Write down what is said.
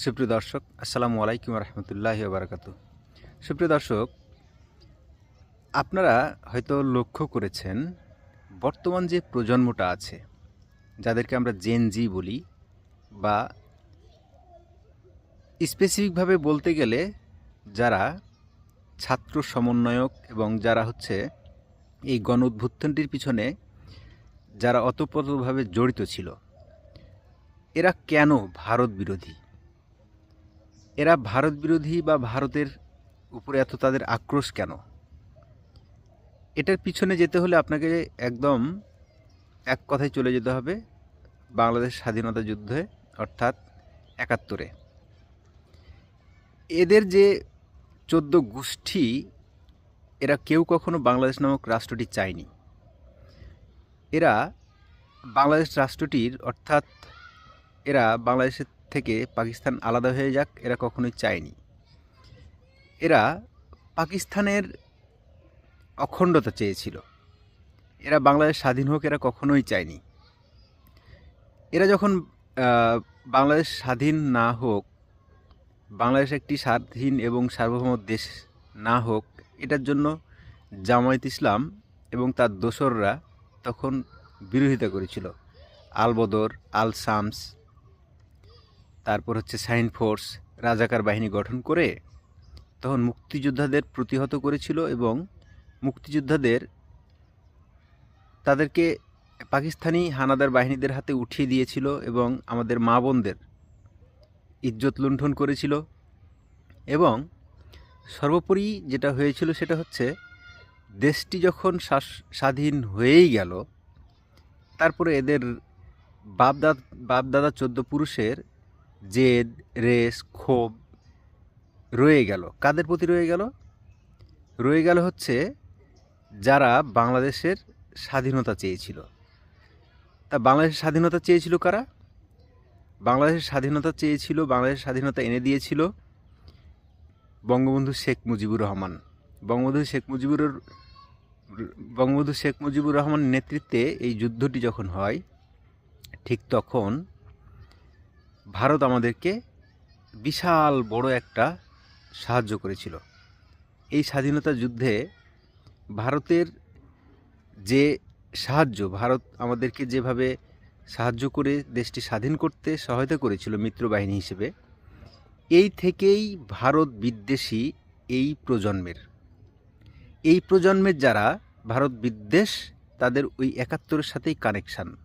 সুপ্রিয় দর্শক, আসসালামু আলাইকুম রহমতুল্লাহ বারাকাতু সুপ্রিয় দর্শক, আপনারা হয়তো লক্ষ্য করেছেন, বর্তমান যে প্রজন্মটা আছে, যাদেরকে আমরা জেন জি বলি বা স্পেসিফিকভাবে বলতে গেলে যারা ছাত্র সমন্বয়ক এবং যারা হচ্ছে এই গণ উদ্ভুত্থানটির পিছনে যারা অতপ্রতভাবে জড়িত ছিল, এরা কেন ভারত বিরোধী? এরা ভারত বিরোধী বা ভারতের উপরে এত তাদের আক্রোশ কেন? এটার পিছনে যেতে হলে আপনাকে একদম এক কথায় চলে যেতে হবে বাংলাদেশ স্বাধীনতা যুদ্ধে, অর্থাৎ একাত্তরে। এদের যে চোদ্দ গোষ্ঠী, এরা কেউ কখনো বাংলাদেশ নামক রাষ্ট্রটি চায়নি। এরা বাংলাদেশ রাষ্ট্রটির, অর্থাৎ এরা বাংলাদেশের থেকে পাকিস্তান আলাদা হয়ে যাক, এরা কখনোই চায়নি। এরা পাকিস্তানের অখণ্ডতা চেয়েছিল। এরা বাংলাদেশ স্বাধীন হোক, এরা কখনোই চায়নি। এরা যখন বাংলাদেশ স্বাধীন না হোক, বাংলাদেশ একটি স্বাধীন এবং সার্বভৌম দেশ না হোক, এটার জন্য জামায়াত ইসলাম এবং তার দোসররা তখন বিরোধিতা করেছিল। আলবদর আল শামস তারপর হচ্ছে সাইন ফোর্স, রাজাকার বাহিনী গঠন করে তখন মুক্তিযোদ্ধাদের প্রতিহত করেছিল এবং মুক্তিযোদ্ধাদের তাদেরকে পাকিস্তানি হানাদার বাহিনীদের হাতে উঠিয়ে দিয়েছিল এবং আমাদের মা বোনদের ইজ্জত লুণ্ঠন করেছিল এবং সর্বোপরি যেটা হয়েছিল সেটা হচ্ছে দেশটি যখন স্বাধীন হয়েই গেল, তারপরে এদের বাপদাদ বাপদাদা চোদ্দ পুরুষের জেদ রেস ক্ষোভ রয়ে গেল। কাদের প্রতি রয়ে গেল? রয়ে গেল হচ্ছে যারা বাংলাদেশের স্বাধীনতা চেয়েছিল। তা বাংলাদেশের স্বাধীনতা চেয়েছিল কারা? বাংলাদেশের স্বাধীনতা চেয়েছিল, বাংলাদেশের স্বাধীনতা এনে দিয়েছিল বঙ্গবন্ধু শেখ মুজিবুর রহমান। বঙ্গবন্ধু শেখ মুজিবুর, বঙ্গবন্ধু শেখ মুজিবুর রহমানের নেতৃত্বে এই যুদ্ধটি যখন হয়, ঠিক তখন ভারত আমাদেরকে বিশাল বড় একটা সাহায্য করেছিল। এই স্বাধীনতা যুদ্ধে ভারতের যে সাহায্য, ভারত আমাদেরকে যেভাবে সাহায্য করে দেশটি স্বাধীন করতে সহায়তা করেছিল মিত্রবাহিনী হিসেবে, এই থেকেই ভারত বিদ্বেষী এই প্রজন্মের। এই প্রজন্মের যারা ভারত বিদ্বেষ, তাদের ওই একাত্তরের সাথেই কানেকশান